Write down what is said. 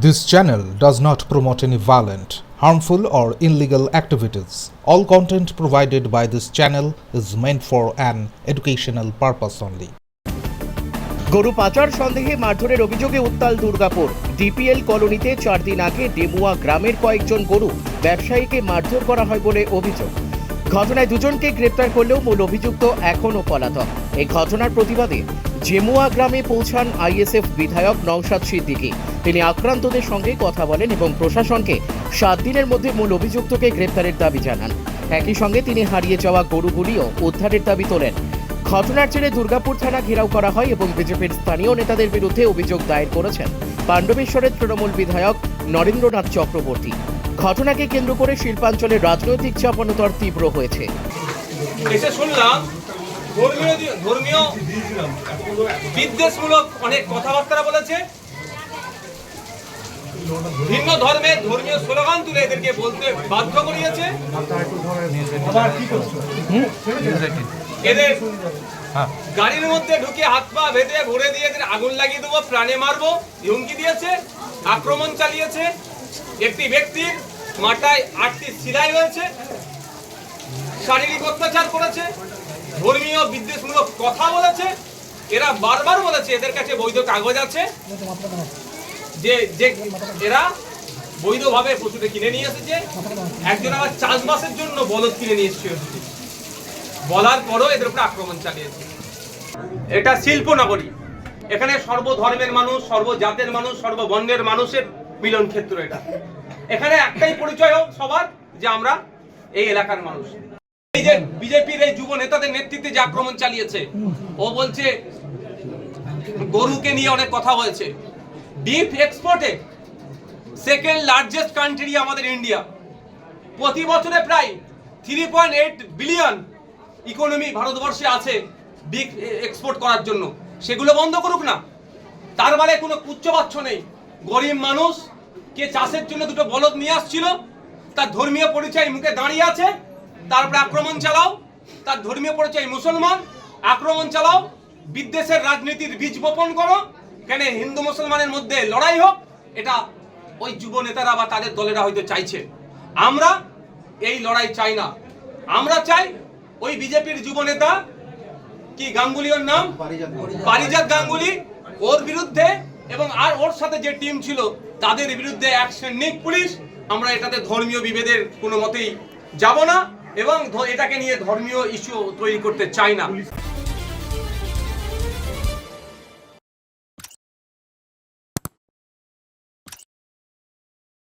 This channel does not promote any violent, harmful, or illegal activities. All content provided by this channel is meant for an educational purpose only. গরু পাচার সন্দেহে মারধরের অভিযোগে উত্তাল Durgapur DPL কলোনিতে চার দিন আগে ডেবুয়া গ্রামের কয়েকজন গরু ব্যবসায়ীকে মারধর করা হয় বলে অভিযোগ ঘটনায় দুজনকে গ্রেপ্তার করলেও মূল অভিযুক্ত এখনও পলাতক। এই ঘটনার প্রতিবাদে জেমুয়া গ্রামে পৌঁছান আইএসএফ বিধায়ক নওশাদ সিদ্দিকী। তিনি আক্রান্তদের সঙ্গে কথা বলেন এবং প্রশাসনকে সাত দিনের মধ্যে মূল অভিযুক্তকে গ্রেপ্তারের দাবি জানান। একই সঙ্গে তিনি হারিয়ে যাওয়া গরুগুলিও উদ্ধারের দাবি তোলেন। ঘটনার জেরে দুর্গাপুর থানা ঘেরাও করা হয় এবং বিজেপির স্থানীয় নেতাদের বিরুদ্ধে অভিযোগ দায়ের করেছেন। পাণ্ডবেশ্বরের তৃণমূল বিধায়ক নরেন্দ্রনাথ চক্রবর্তী। ঘটনাকে কেন্দ্র করে শিল্পাঞ্চলের রাজনৈতিক চাপানোতর তীব্র হয়েছে। এসে শুনলাম ধর্মীয় ধর্মীয় বিদ্বেষমূলক অনেক কথাবার্তা বলেছে। ভিন্ন ধর্মের ধর্মীয় স্লোগান তুলে এদেরকে বলতে বাধ্য করিয়েছে। এদের গাড়ির মধ্যে ঢুকে হাত পা বেঁধে ঘুরে দিয়ে এদের আগুন লাগিয়ে দেবো প্রাণে মারবো হুমকি দিয়েছে আক্রমণ চালিয়েছে। একটি ব্যক্তির মাথায় আটটি সিলাই হয়েছে শারীরিক অত্যাচার করেছে, ধর্মীয় বিদ্বেষমূলক কথা বলেছে, এরা বারবার বলেছে, এদের কাছে বৈধ কাগজ আছে, যে যে এরা বৈধভাবে পশুটা কিনে নিয়ে এসেছে, একজন আবার চাষবাসের জন্য বলদ কিনে নিয়ে এসেছে বলার পরও এদের উপরে আক্রমণ চালিয়েছে। এটা শিল্প নগরী। এখানে সর্বধর্মের মানুষ, সর্বজাতের মানুষ, সর্ববর্ণের মানুষের মিলন ক্ষেত্র এটা। এখানে একটাই পরিচয় হোক সবার, যে আমরা এই এলাকার মানুষ। এই যে বিজেপির এই যুব নেতাদের নেতৃত্বে যে আক্রমণ চালিয়েছে, ও বলছে, গরুকে নিয়ে অনেক কথা হয়েছে বিফ এক্সপোর্টে সেকেন্ড লার্জেস্ট কান্ট্রি আমাদের ইন্ডিয়া প্রতি বছরে প্রায় three point eight billion economy ভারতবর্ষে আছে বিগ এক্সপোর্ট করার জন্য। সেগুলো বন্ধ করুক না। তার মানে কোনো কুচ্চবাচ্ছ নেই। গরিব মানুষ কে চাষের জন্য দুটো বলদ নিয়ে আসছিল তার ধর্মীয় পরিচয় মুখে দাঁড়িয়ে আছে তারপরে আক্রমণ চালাও তার ধর্মীয় পরিচয় মুসলমান আক্রমণ চালাও বিদ্বেষের রাজনীতির বীজ বপন করো কেন হিন্দু মুসলমানের মধ্যে লড়াই হোক এটা ওই যুব নেতারা বা তাদের দলেরা হয়তো চাইছে। আমরা এই লড়াই চাই না। আমরা চাই ওই বিজেপির যুব নেতা কি গাঙ্গুলি ওর নাম পারিজাত গাঙ্গুলি ওর বিরুদ্ধে এবং আর ওর সাথে যে টিম ছিল তাদের বিরুদ্ধে অ্যাকশন নিক পুলিশ। আমরা এটাতে ধর্মীয় বিভেদের কোনো মতেই যাব না এবং এটাকে নিয়ে ধর্মীয় ইস্যু তৈরি করতে চাই না।